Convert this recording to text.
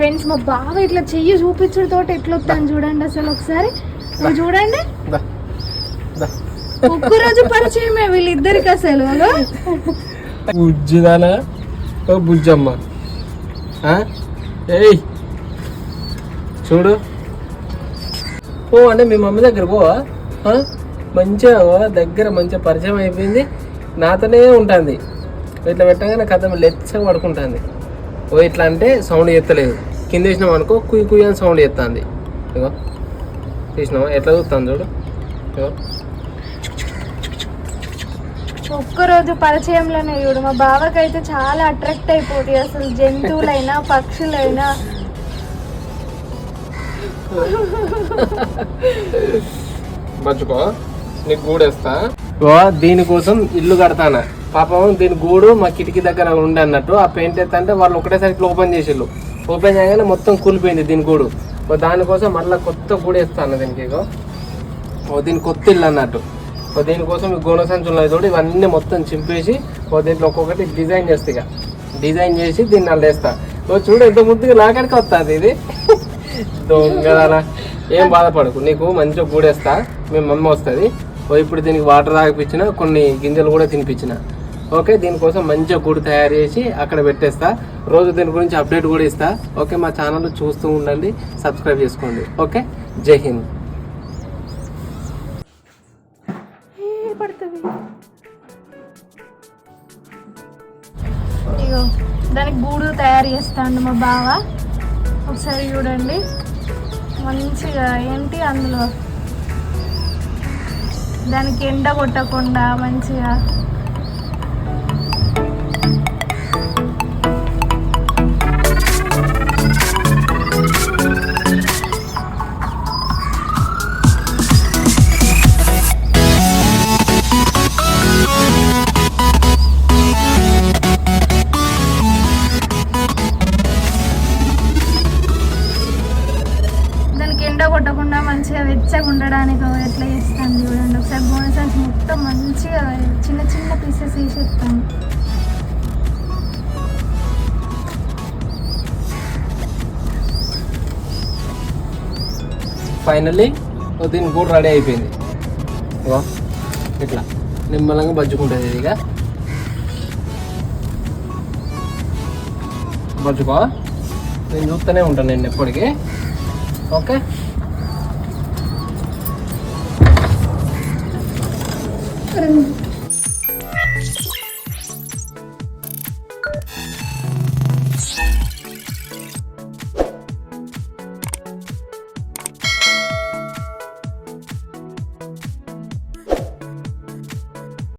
Friends మా బావ ఇట్లా చెయ్యి చూపించుడు తోటి ఎట్లా వస్తాను చూడండి అసలు ఒకసారి. చూడండి. దా. ఒక్కరోజు పరిచయమే వీళ్ళిద్దరికి అసలు. బుజ్జిదానా? ఓ బుజ్జమ్మ? ఏయ్. చూడు. ఓ అంటే మీ మమ్మీ దగ్గర పోవా? మంచిగా దగ్గర మంచిగా పరిచయం అయిపోయింది. నాతోనే ఉంటుంది. ఇట్లా పెట్టగానే కథ లెచ్చగా పడుకుంటుంది. ఓ ఇట్లా అంటే సౌండ్ ఎత్తలేదు కింద వేసినాం అనుకో కుయ్యి కుయ్యి అని సౌండ్ ఎత్తుంది ఇగో తీసినావా? ఎట్లా చూస్తాను చూడు. ఇగో ఒక్కరోజు పరిచయంలోనే చూడు మా బావకైతే చాలా అట్రాక్ట్ అయిపోతుంది అసలు జంతువులైనా పక్షులైనా. మర్చిపో. నీకు గూడేస్తా ఓ దీనికోసం ఇల్లు కడతానా? పాపం దీని గూడు మా కిటికీ దగ్గర ఉండి అన్నట్టు ఆ పెయింట్ ఎత్తా అంటే వాళ్ళు ఒకటేసారి ఇట్లా ఓపెన్ చేసిళ్ళు. ఓపెన్ చేయగానే మొత్తం కూలిపోయింది దీని గూడు. దానికోసం మళ్ళీ కొత్త గూడు వేస్తాను దీనికి ఓ దీని కొత్త ఇల్లు అన్నట్టు. ఓ దీనికోసం ఈ గోన సంచులు ఉన్నాయి ఇవన్నీ మొత్తం చింపేసి ఓ దీంట్లో ఒక్కొక్కటి డిజైన్ చేస్తా ఇక డిజైన్ చేసి దీన్ని అల్ల వేస్తా. ఓ చూడు ఎంత ముద్దుగా లాకడికి వస్తుంది ఇది. దొంగదానా. ఏం బాధపడకు నీకు మంచిగా గూడేస్తా మేము మమ్మ వస్తుంది. ఓ ఇప్పుడు దీనికి వాటర్ తాగిపించిన కొన్ని గింజలు కూడా తినిపించిన ఓకే దీనికోసం మంచిగా గూడు తయారు చేసి అక్కడ పెట్టేస్తా. రోజు దీని గురించి అప్డేట్ కూడా ఇస్తా. ఓకే మా ఛానల్ చూస్తూ ఉండండి సబ్స్క్రైబ్ చేసుకోండి. ఓకే జై హింద్. ఏ, పడుతుంది? ఇగో దానికి గూడు తయారు చేస్తాండు మా బావ. ఒకసారి చూడండి. మంచిగా ఏంటి అందులో? దానికి ఎండ కొట్టకుండా మంచిగా కొట్టకుండా మంచిగా వెచ్చగా ఉండడానికి ఎట్లా చేస్తాను చూడండి. ఒకసారి బోనసన్స్ మొత్తం మంచిగా చిన్న చిన్న పీసెస్ వేసేస్తాను ఫైనల్లీ దీని కూడా రెడీ అయిపోయింది. ఇట్లా నిమ్మలంగా బజ్జుకుంటుంది ఇది ఇక. బజ్జుకో? నేను చూస్తూనే ఉంటాను నేను ఎప్పటికీ. ఓకే? రెండు